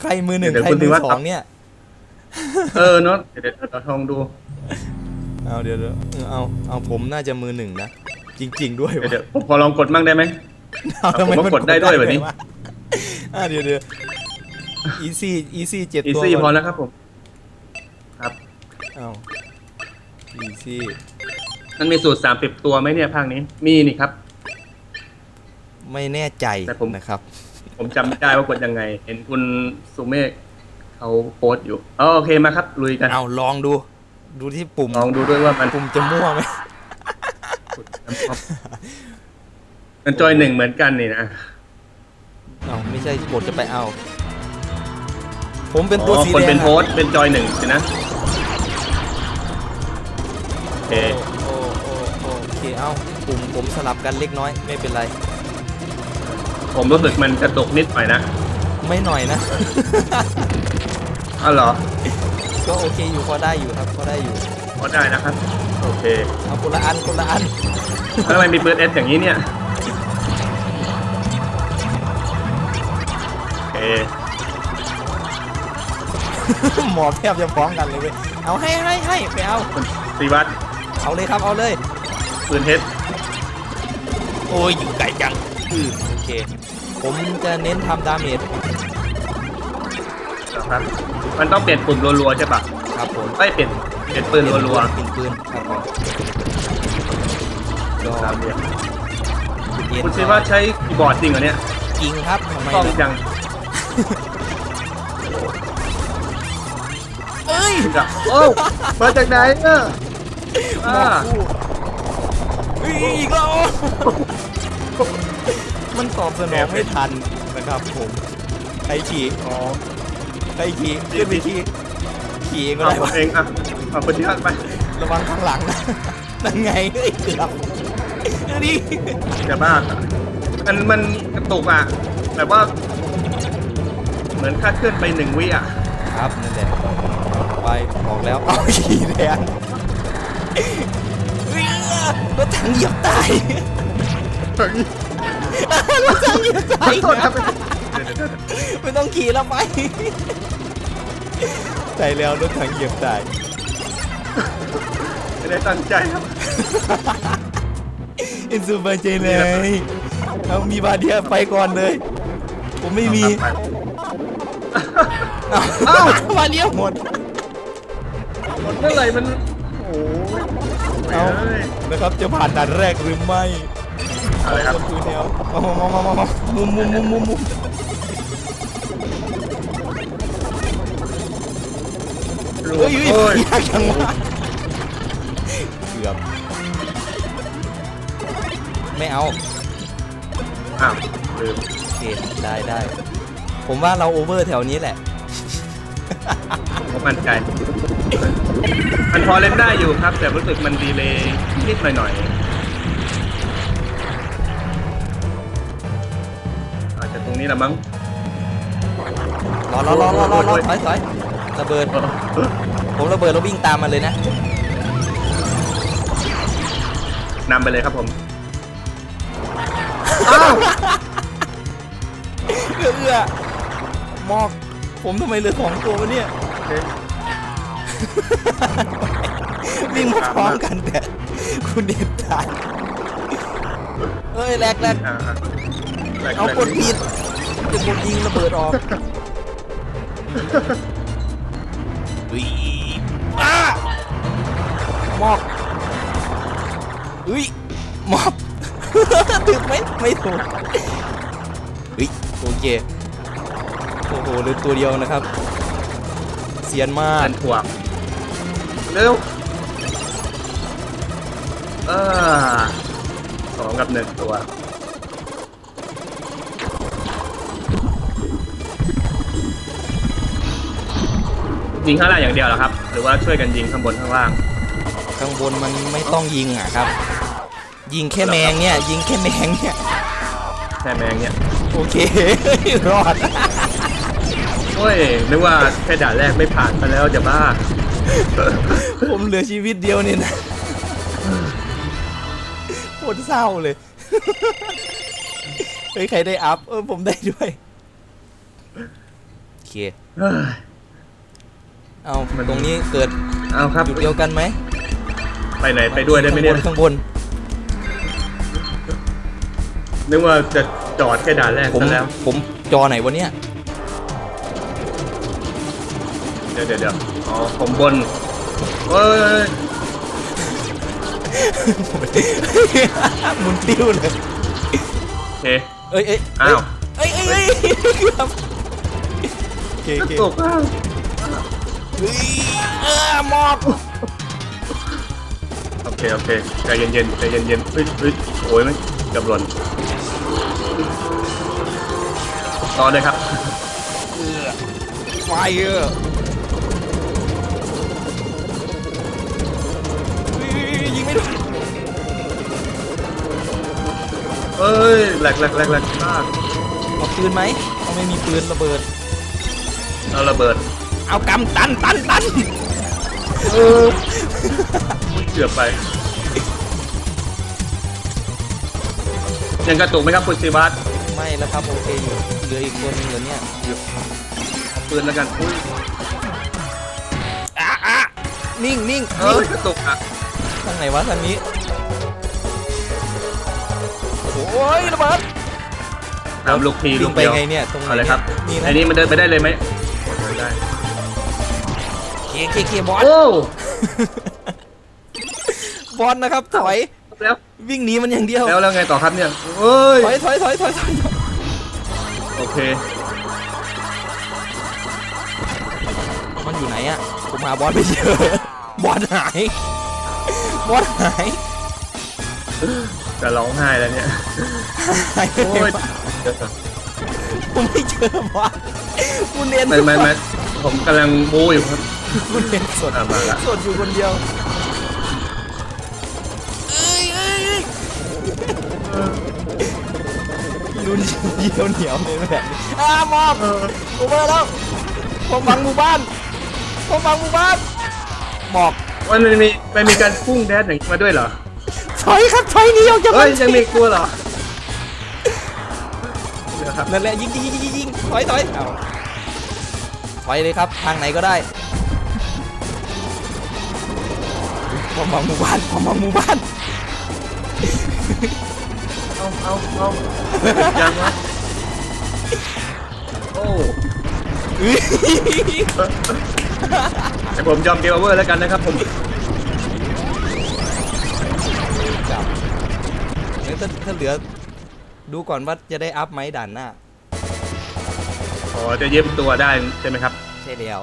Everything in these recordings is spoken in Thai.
ใครมือหนึ่งเดี๋ยวใครคุณมือว่าสองเนี่ย เออเนาะเดี๋ยวเดี๋ยวเราลองดู เอาเดี๋ยวเดี๋ยวเอาเอาผมน่าจะมือหนึ่งนะ จริง ๆ ด้วยเดี๋ยววะเดี๋ยวผมขอลองกดมั่งได้ไหม เอาผมว่ากดได้ด้วยแบบนี้ะอะเดี๋ยวเดี๋ยวอีซี่อีซี่เจ็ดอีตัวซี่พก่ออนแล้วครับผม ครับ เอาอีซี่มันมีสูตรสามสิบตัวไหมเนี่ยภาคนี้ มีนี่ครับ ไม่แน่ใจแต่ผม นะครับ ผมจำไม่ได้ว่ากดยังไง เห็นคุณสุเมฆเขาโพสต์อยู่อ๋อโอเคมาครับ ลุยกัน เอาลองดู ดูที่ปุ่มลองดูด้วยว่ามันปุ่มจะมั่วไหมมันจอยหนึ่งเหมือนกันนี่นะเอาไม่ใช่กดจะไปเอา ผมเป็นอ๋ตัวอสีคนแดงเป็นอะโพสต์เป็นจอยหนึ่งสินะโอเคโอ้โอ้โอ้โอเคเอาปุ่มผมสลับกันเล็กน้อยไม่เป็นไร ผมรู้สึกมันกระตุกนิดหน่อยนะไม่หน่อยนะ อ้าวเหรอก็โอเคอยู่พอได้อยู่ครับพอได้อยู่พอได้นะครับ โอเคเอาคนละอันคนละอันแล้วทำไมมีปืนเอสอย่างนี้เนี่ยโอเคหมอแทบจะพร้อมกันเลยเว้ยเอาให้ให้ให้ไปเอาคุณสีวัตรเอาเลยครับเอาเลย ปืนเฮดโอ้ยอยู่ไกลจังอือโอเค ผมจะเน้นทำดาเมจนะครับมันต้องเปลี่ยนปุ่มรัวๆใช่ปะครับผมไม่เปลี่ยนเปลี่ยนปืนรัวเปลี่ยนปืนครับผมก็ๆตามเนี่ยเย็นคุณซีว่าใช้คีย์บอร์ดจริงเหรอเนี่ยจริงครับทำไมกล้องล่ะจังเอ้ยจังโอ้มาจากไหนเนี่ยหมอ่าอคู่เฮ้ยอีกแล้วมัน ตอบสนองไม่ทันนะครับผมใครขี่อ๋อใครขี่ขึ้นไปขี่ขี่เองก็เอาได้ผมเองอะเอาคนที่ข้างไประวังข้างหลังนะนั่นไงเฮ้ยเกือบนี่อย่าบ้ามันมันกระตุกอะแบบว่า เหมือนคาดเคลื่อนไปหนึ่งวิอะครับนั่นแหละไปบอกแล้วเอาขี่แทนเฮ้ยรถถังเหยียบตายถถั งเหยียบตายขอโทษครับ ไม่ต้องขี่แล้วไปใช่แล้วรถถังเหยียบตาย ไม่ได้ตั้งใจครับอินซูบายใจเลยเอามีบาเดียไปก่อนเลย ผมไม่มีไปเอ้าบาเดียหมด หมดเมื่อไหร่มัน โอ้ยเอาเอ้ยนะครับจะผ่านด่านแรกหรือไม่ อะไรครับคือแนวเอามามามามามุมมุมมุมมุมมุมรวเฮ้มยโอ้ยยากจังวะเกือบไม่เอาอ้าวลืมโอเคได้ได้ผมว่าเราโอเวอร์แถวนี้แหละผมมั่นใจมันพอเล่นได้อยู่ครับ แต่รู้สึกมันดีเลย์นิดหน่อยๆ อาจจะตรงนี้ละมั้ง รอรอรอรอรอรอโอ้ยถอยถอยระเบิดเออผมระเบิดแล้ววิ่งตามมาเลยนะนำไปเลยครับผมอ้าวเอื้อเอื้อมอก ผมทำไมเหลือสองตัววะเนี่ยโอเควิ่งมาพร้อมกันแต่คุณเด็ดตายเอ้ยแรกแรกอ่าอ่าแหลเอากดผิด จะกดยิงระเบิดออกอุ้ยอ้ามอกอุ้ยมอบถึกไหมไม่ถูกอุ้ยโอเคโอ้โหเหลือตัวเดียวนะครับ เสียนมากอันถ่วงเร็วเออสองกับหนึ่งตัว ยิงข้างล่างอย่างเดียวเหรอครับ หรือว่าช่วยกันยิงข้างบนข้างล่าง ข้างบนมันไม่ต้องยิงอะครับ ยิงแค่แมงเนี่ย ยิงแค่แมงเนี่ย แค่แมงเนี่ย โอเค รอด โอ้ย นึกว่าแค่ด่านแรกไม่ผ่านไปแล้วจะบ้า ผมเหลือชีวิตเดียวเนี่ยนะโคตรเศร้าเลย เฮ้ย ใครได้อัพ เออผมได้ด้วย โอเค เคเฮ้ยเอามันตรงนี้เกิดเอาครับจุดเดียวกันไหมไปไหนไปด้วยได้ไหมเนี่ยข้างบนนึกว่าจะจอดแค่ด่านแรกข้างบนผมซะแล้ว ผมจอไหนวะเนี่ยเดี๋ยวเดี๋ยวเดี๋ยวอ๋อผมบนเอ้ยหมุนติ้วเลยโอเคเอ้ยเอ้ยอ้าวเอ้ยเอ้ยเอ้ยเกือบโอเคโอเคตกอ้าว เฮ้ยเออหมอกโอเค โอเค ใจเย็นๆ ใจเย็นๆเฮ้ยเฮ้ยโอ้ยไม่เกับหล่นรอเลยครับ เออไฟเออเฮ้ยยิงไม่โดนเอ้ยแหลกแหลกแหลกแหลกมากเอาปืนไหมเอาไม่มีปืนระเบิด เอาระเบิด เอากำตันตันตันเออเกือบไป ยังกระตุกไหมครับคุณซีบัสไม่แล้วครับโอเคอยู่เหลืออีกตัวหนึงเหลือเนี่ยเอาปืนแล้วกันอุ้ยอะอะนิ่งนิ่งเอ้นิ่ยงกระตุกอะทางไหนวะทางนี้โอ้ยระเบิดตามลูกทีวิ่ลูงกไปเดียวไงเนี่ยตรงไหนเอาเลยครับนี่นะไอ้นี่มันเดินไปได้เลยไหมเดินได้ เคเคเคบอส โอ้บอสนะครับถอย แล้ววิ่งหนีมันอย่างเดียว แล้วแล้วไงต่อครับเนี่ยเอ้ยถอยถอยถอยถอยถอยโอเคมันอยู่ไหนอะ ผมหาบอสไม่เจอ บอสหาย บอสหายจะร้องไห้แล้วเนี่ยหายไปโอ้ไหนยวะผมไม่เจอบอสคุณเรียนไม่ไม่ไม่ผมกำลังบูอยู่ครับ คุณเรียนสดอะมาละ สดอยู่คนเดียวเอ้ยเอ้ยเอ้ยลุ้นเยี่ยวเหนียวเลยแบบนี้อ่ามอบเออผมมาแล้วผมฟังหมู่บ้านผมฟังหมู่บ้านหมอกมันมีมันมีการพุ่งแดดอย่างนี้มาด้วยเหรอถอยครับถอยหนีออกจากเฮ้ยบ้านยังมีกลัวเหรอเดี๋ยวครับนั่นแหละยิงยิงยิงยิงยิงถอยถอยเอาถอยเลยครับทางไหนก็ได้ ผมฟังหมู่บ้านผมฟังหมู่บ้านเอาเอาเอายังวะโอ้เฮ้ยแต่ผมยอมเกมโอเวอร์แล้วกันนะครับผมจับเดี๋ยวถ้าถ้าเหลือ ดูก่อนว่าจะได้อัพไหมด่านหน้า อ๋อจะเย็บตัวได้ใช่ไหมครับ ใช่แล้ว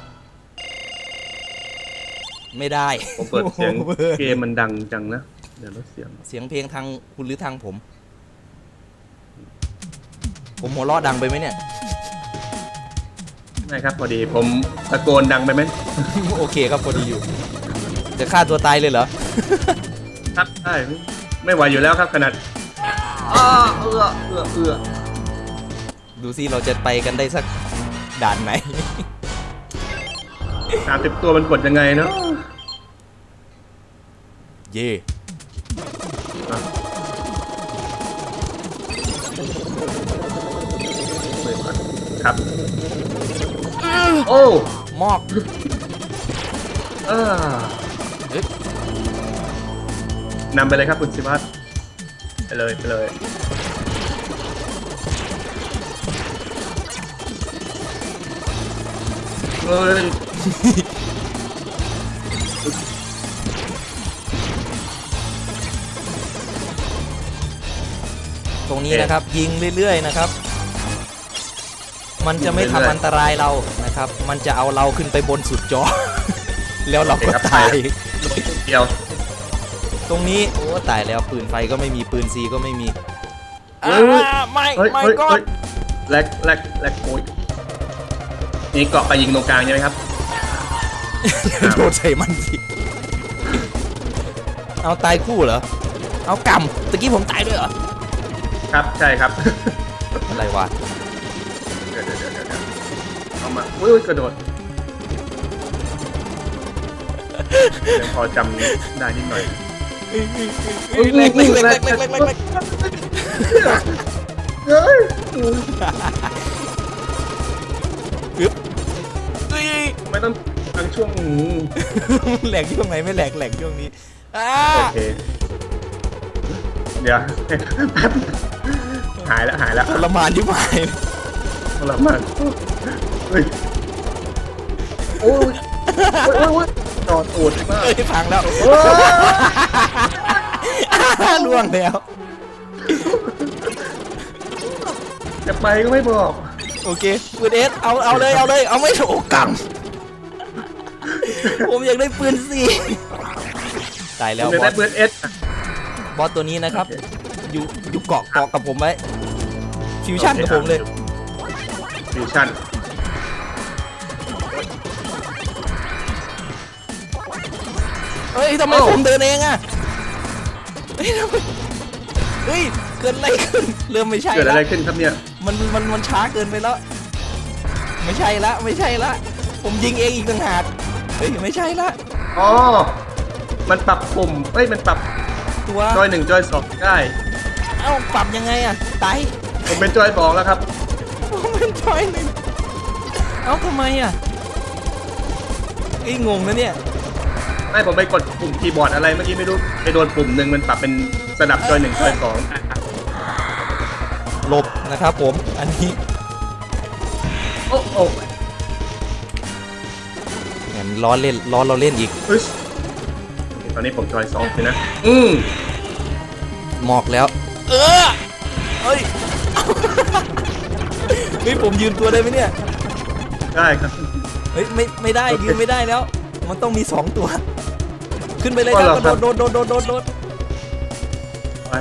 ไม่ได้ ผมเปิดเสียงโอ้โห เกมมันดังจังนะ เดี๋ยวลดเสียง เสียงเพลงทางคุณหรือทางผม ผมหัวเราะดังไปไหมเนี่ย ไม่ครับพอดีผมตะโกนดังไปไหมโอเคครับพอดีอยู่ จะฆ่าตัวตายเลยเหรอ ครับใช่ไม่ไหวอยู่แล้วครับขนาดอ้าเอื้อเอื้อเอื้อดูซิเราจะไปกันได้สักด่านไหน สามสิบตัวมันกดยังไงเนาะ เย่อะครับ โอ้มอกเออเอ๊ะนำไปเลยครับคุณสิวัตรไปเลยไปเลยเอ้ย รงนี้นะครับ ยิงเรื่อยๆนะครับ มันจะไม่ทำอันตรายเรานะครับ มันจะเอาเราขึ้นไปบนสุดจอ แล้วเราก็ตายเดียว ตรงนี้โอ้ตายแล้วปืนไฟก็ไม่มีปืนซีก็ไม่มีเฮ้ยอ่าไม่เฮ้ยไม่เฮ้ยก็เฮ้ยแลกแลกแลกโอ้ยนี่เกาะไปยิงตรงกลางใช่ไหมครับโดนใส่มันสิเอาตายคู่เหรอ เอากำตะกี้ผมตายด้วยเหรอ ครับใช่ครับ อะไรวะเดี๋ยวเดี๋ยวเดี๋ยวเดี๋ยวเอามาอุ้ยอุ๊ยกระโดดยังพอจำได้นิดหน่อยเล็กเล็กเล็กเล็กเล็กเล็กเล็กเฮ้ยทำไม่ต้องทั้งช่วงอืมแหลกช่วงไหนไม่แหลกแหลกช่วงนี้อ่าโอเค เดี๋ยวเป๊บ หายแล้วหายแล้วทรมานที่หมายทรมานเฮ้ยโอ้ยโอ้ยโอ้ยโอ้ยนอนโอดมากเอ้ยพังแล้วโอ้ยล่วงแล้ว จะไปก็ไม่บอกโอเคปืนเอสเอาเอาเลยเอาเลยเอาไม่ถูกกรรมผมอยากได้ปืนสี่ตายแล้วจะบอได้สเบิร์ดเอส บอสตัวนี้นะครับ อยู่อยู่เกาะเกาะกับผมไว้ฟิวชั่นกับผมเลยฟิวชั่นเฮ้ยทำไมผมเดินเองอะเฮ้ยทำไมเฮ้ยเกิดอะไรขึ้นเริ่มไม่ใช่เกิดแล้อะไรวขึ้นครับเนี่ยมันมันมันช้าเกินไปแล้ว ไม่ใช่ละไม่ใช่ละผมยิงเองอีกต่างหากเฮ้ยไม่ใช่ละอ๋อมันปรับปุ่มเอ้ยมันปรับตัวจอยหนึ่งจอยสองได้ เอ้าปรับยังไงอะไตผมเป็นจอยสองแล้วครับ ผมเป็นจอยหนึ่งเอ้าทำไมอะไอ้ยงงนะเนี่ยไม่ผมไปกดปุ่มคีย์บอร์ดอะไรเมื่อกี้ไม่รู้ไปโดนปุ่มหนึ่งมันปรับเป็นสลับจอยหนึ่งจอยสองหลบนะครับผมอันนี้โอ้โอ้แหมล้อเล่นล้อเราเล่นอีกเฮ้ยตอนนี้ผมจอยสองเลยนะ อืมหมอกแล้ว เออเฮ้ย เฮ้ยผมยืนตัวได้ไหมเนี่ย ได้ครับ เฮ้ยไม่ไม่ได้โอเคยืนไม่ได้แล้ว มันต้องมีสองตัว ขึ้นไปเลยคอ๋รัอบเหรอครับโดดโดดโดดโดดโดดไป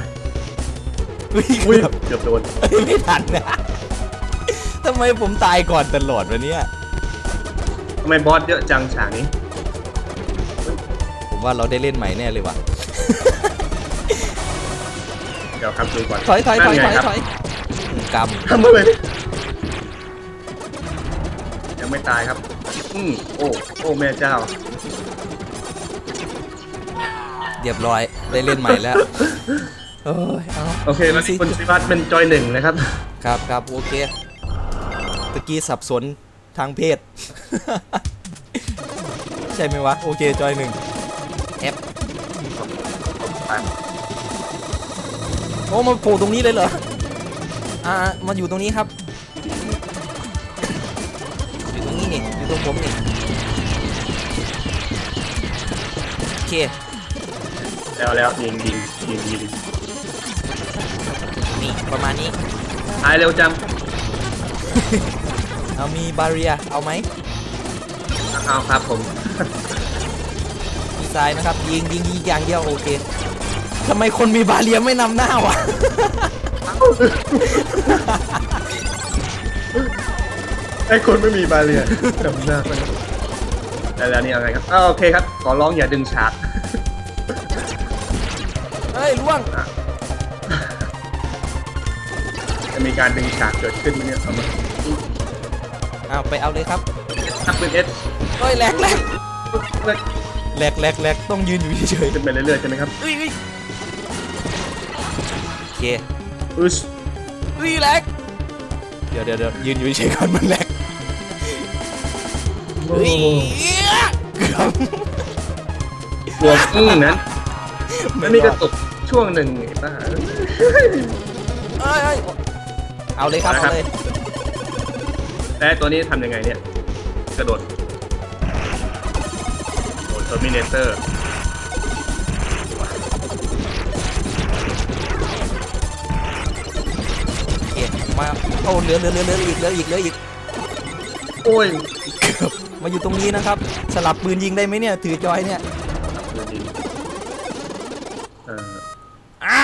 เฮ้ยอุ้ยเกือบเกือบโดนเฮ้ยไม่ทันนะทำไมผมตายก่อนตลอดวะเนี่ย ทำไมบอสเยอะจังฉากนี้ ผมว่าเราได้เล่นใหม่แน่เลยว่ะ เดี๋ยวครับดูก่อนถอยถอยถอยถนั่อนยไงครับถอยอืมกทำอะไรยังไม่ตายครับ อืมโอ้โอ้แม่เจ้าำเรียบร้อยได้เล่นใหม่แล้วเอ้ยเอาโอเคแล้วนี่คุณสิวัตรเป็นจอยหนึ่งนะครับ ครับครับโอเคตะกี้สับสนทางเพศ ใช่ไหมวะ โอเคจอยหนึ่งแอปโอ้มาโผล่ตรงนี้เลยเหรอ อ่า มาอยู่ตรงนี้ครับ อยู่ตรงนี้นี่ อยู่ตรงผมนี่ โอเค แล้วแล้วยิงยิงยิงยิงนี่ ประมาณนี้ ตายเร็วจังเอามีบาเรีย เอาไหมเอาครับผมดีไซน์นะครับ ยิงยิงยิงอย่างเดียวโอเค ทำไมคนมีบาเรียไม่นำหน้าวะ ไอ้คนไม่มีบาเรียจำหน้ามันแล้วแล้วนี่ยังไงครับอ้าวโอเคครับ ขอร้องอย่าดึงฉากเฮ้ยล่วง จะมีการดึงฉากเกิดขึ้นไหมเนี่ยเอามาเอาไปเอาเลยครับ ทับเป็นเอสเฮ้ยแหลกแหลกแหลกแหลกแหลกต้องยืนอยู่เฉยขึ้นไปเรื่อยๆใช่ไหมครับๆเฮ้ยเฮ้ยโอเคอึชเฮ้ยแหลกเดี๋ยวเดี๋ยวเดี๋ยวยืนอยู่เฉยๆก่อนมันแหลกโอ้เฮ้ยเกือบบวมอึ้งนั้นมันมีกระตุกช่วงหนึ่งไอ้บ้า เอ้ยเอ้ยเอาเลยครับเอาละครัเอาบเลยแล้วตัวนี้ทำยังไงเนี่ย กระโดดโดดเทอร์มินเตอร์ โอ้เหลือเหลือเหลือเหลืออีกเหลืออีกเหลืออีกโอ้ยมาอยู่ตรงนี้นะครับ สลับปืนยิงได้ไหมเนี่ย ถือจอยเนี่ยเอออะ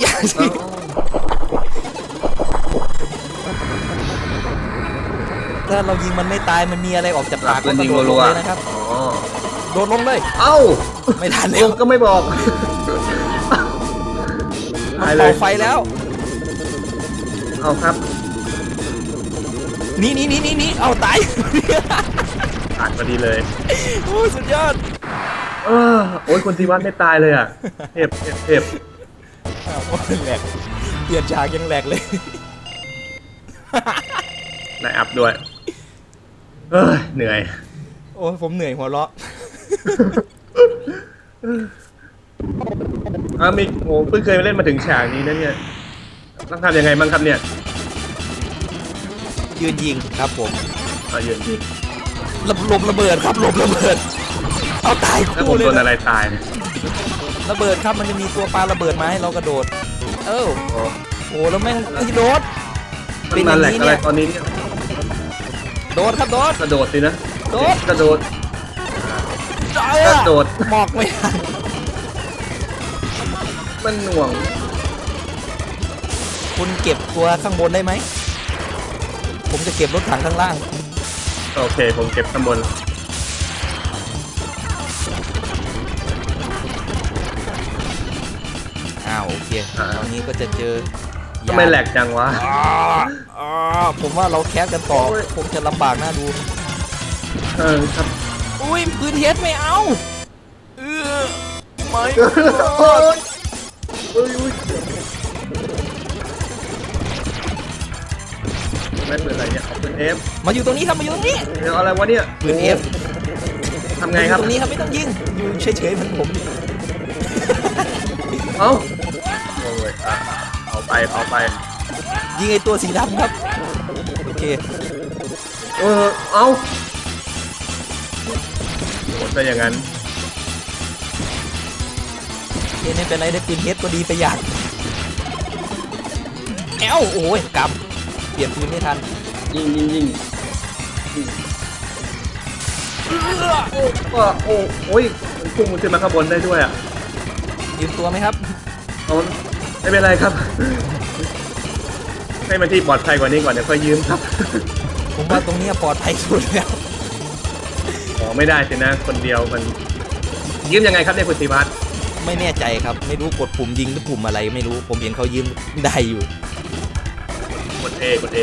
อย่าสิ ถ้าเรายิงมันไม่ตายมันมีอะไรออกจากหลัปาบกปืก็นกระยิงโดดลรังวเลยนะครับๆอ๋อโดดลงเลย เอ้าไม่ทันเร็แล้ววก็ไม่บอกมันตายเลเป่ายไฟแล้ว เอาครับ หนี่นี่นี่นี่นี่เอาตาย ผ่านพอดีเลย โอ้สุดยอดเออโอ้ยคนที่วัดไม่ตายเลยอะเทพเทพเทพอ้าวโอ้ยแหลกเปลี่ยนฉากยังแหลกเลย นายอัพด้วย เอ้ยเหนื่อย โอ้ยผมเหนื่อยหัวเราะ อ่ามีโหเพิ่งเคยเล่นมาถึงฉากนี้นะเนี่ยต้องทำยังไงบ้างครับเนี่ย ยืนยิงครับผมเอายืนที่ระหลบระเบิดครับหลบระเบิด เอาตายแล้วผคู่มเลยโดนนะอะไรตายเนี่ยระเบิดครับมันจะมีตัวปลาระเบิดมาให้เรากระโดด เอ้าโอ้โอ้แล้วแม่งไอ้โดดมันมาแหลกอะไรตอนนี้เนี่ยโดดครับโดดกระโดดสินะโดดกระโดด เอ้ยกระโดด หมอกไม่ทันมันหน่วงคุณเก็บตัวข้างบนได้ไหม ผมจะเก็บรถถังข้างล่าง โอเค ผมเก็บข้างบน อ้าวโอเคอ่า ตอนนี้ก็จะเจอทำไมแหลกจังวะอ่าอ่าผมว่าเราแคสกันต่อโอ้ย คงจะลำบากน่าดู เออครับ อุ้ยปืนเฮดไม่เอา เออไม่ โอ้ยอุ้ยอุ้ย ไม่เป็นไรเนี่ยเอาปืนเอฟมาอยู่ตรงนี้ครับมาอยู่ตรงนี้เดี๋ยวอะไรวะเนี่ยปืนเอฟทำไงครับ ตรงนี้ครับไม่ต้องยิงอยู่เฉยๆเหมือนผมเอ้าโอ้ยอะเอาไปเอาไปยิงไอตัวสีดำครับโอเคเออเอ้าหมดไปอย่างนั้นโอเคไม่เป็นไรได้ปืนเฮดก็ดีไปอย่างแอวโอ้ยกลับ เปลี่ยนปืนไม่ทันยิงยิงยิงเอื้อโอ้โอ้โอ้โอ้ยมันพุ่งมันขึ้นมาข้างบนได้ด้วยอะยืมตัวไหมครับเอาไม่เป็นไรครับ ให้มันที่ปลอดภัยกว่านี้ก่อนเดี๋ยวค่อยยืมครับ ผมว่าตรงเนี้ยปลอดภัยสุดแล้วอ๋อไม่ได้สินะ คนเดียวมัน ยืมยังไงครับเนี่ยคุณศิวัตรไม่แน่ใจครับ ไม่รู้กดปุ่มยิงหรือปุ่มอะไร ไม่รู้ผมเห็นเขายืมได้อยู่กด เอกดเอ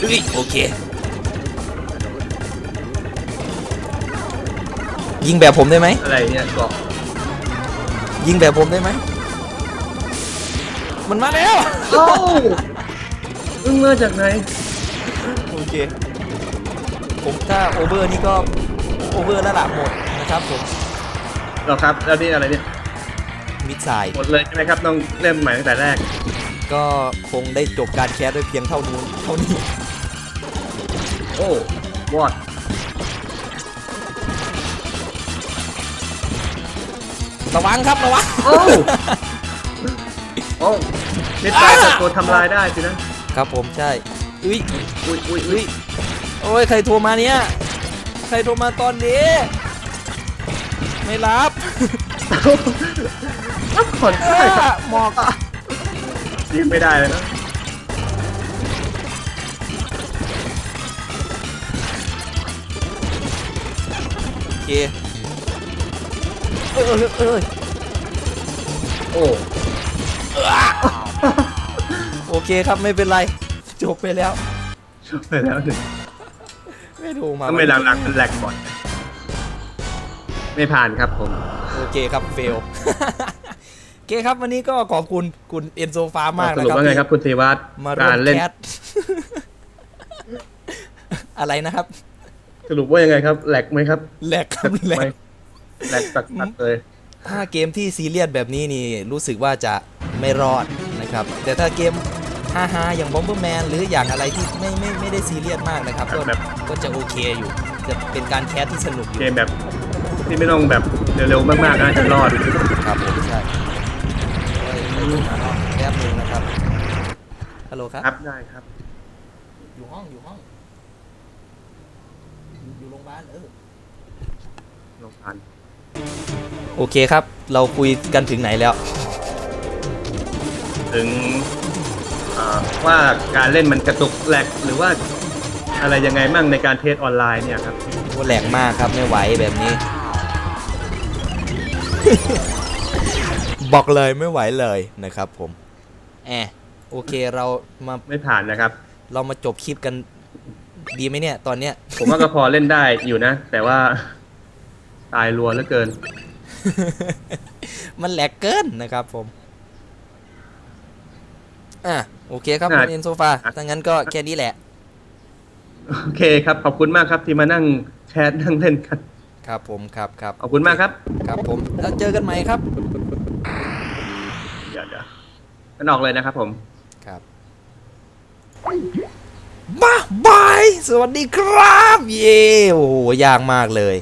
เอ้ยโอเค ยิงแบบผมได้ไหม อะไรเนี่ยเกาะยิงแบบผมได้ไหม มันมาแล้ว เอ้ามึงมาจากไหน โอเค ผมถ้าโอเวอร์นี่ก็โอเวอร์ระดับหมดนะครับผม เหรอครับ แล้วนี่อะไรเนี่ย มิดไซด์หมดเลยใช่ไหมครับ ต้องเริ่มใหม่ตั้งแต่แรก ก็คงได้จบการแคสด้วยเพียงเท่านู้นเท่านี้ โอ้วอดระวังครับระวัง โอ้โอ้มิดไซด์ตัวทำลายได้สินะครับผมใช่อุ้ยอุ้ยอุ้ยอุ้อุ้ยยโอ้ยใครโทรมาเนี่ยใครโทรมาตอนนี้ ไม่รับรับผ่อนได้ครับหมอก ยิงไม่ได้เลยนะโอเคเออเออเออโอ้โอเคครับไม่เป็นไร จบไปแล้ว ช่วยไปแล้วหนึ่งไม่โทรมาทำไมหลังๆเป็นแหลกบ่อยไม่ผ่านครับผม โอเคครับเฟลโอ เคครับ วันนี้ก็ขอบคุณคุณเอ็นโซฟามากสนะรุปครับว่าไงที่ครับคุณธีวัฒน์มาร่วกามรเล่น แคส อะไรนะครับสรุปว่ายังไงครับ แหลกไหมครับแหลกครับแหลไม่กแหลกตัดๆเลย ถ้าเกมที่ซีเรียสแบบนี้นี่รู้สึกว่าจะไม่รอดนะครับ แต่ถ้าเกมฮาฮาๆอย่างบอมเบอร์แมนหรืออย่างอะไรที่ไม่ไม่ไม่ได้ซีเรียสมากนะครับ ก็แบบ ก็จะโอเคอยู่ จะเป็นการแคสที่สนุกอยู่เกมแบบที่ไม่ต้องแบบเร็วๆมากๆนะจะรอด ครับผมใช่เอ้ยไม่รู้นะ แป๊บนึงนะครับฮัลโหลครับครับได้ครับอยู่ห้องอยู่ห้อง อยู่โรงพยาบาลเออลงผ่านโอเคครับ เราคุยกันถึงไหนแล้ว ถึงอ่าว่าการเล่นมันกระตุกแหลกหรือว่าอะไรยังไงมั่งในการเทสออนไลน์เนี่ยครับ โอ้แหลกมากครับไม่ไหวแบบนี้ บอกเลยไม่ไหวเลยนะครับผมแอบโอเคเรามาไม่ผ่านนะครับ เรามาจบคลิปกันดีไหมเนี่ย ตอนเนี้ย ผมว่าก็พอเล่นได้อยู่นะ แต่ว่า ตายรัวเหลือเกิน มันแหลกเกินนะครับผม อะโอเคครับอะคุณเอ็นโซฟาถ้างั้นก็แค่นี้แหละ โอเคครับ ขอบคุณมากครับที่มานั่งแชทนั่งเล่นกัน ครับผมครับครับขอบคุณมากครับ ครับผม แล้วเจอกันใหม่ครับเดี๋ยวเดี๋ยวมันออกเลยนะครับผม ครับบ๊าบาย สวัสดีครับ เย่โอ้โหยากมากเลย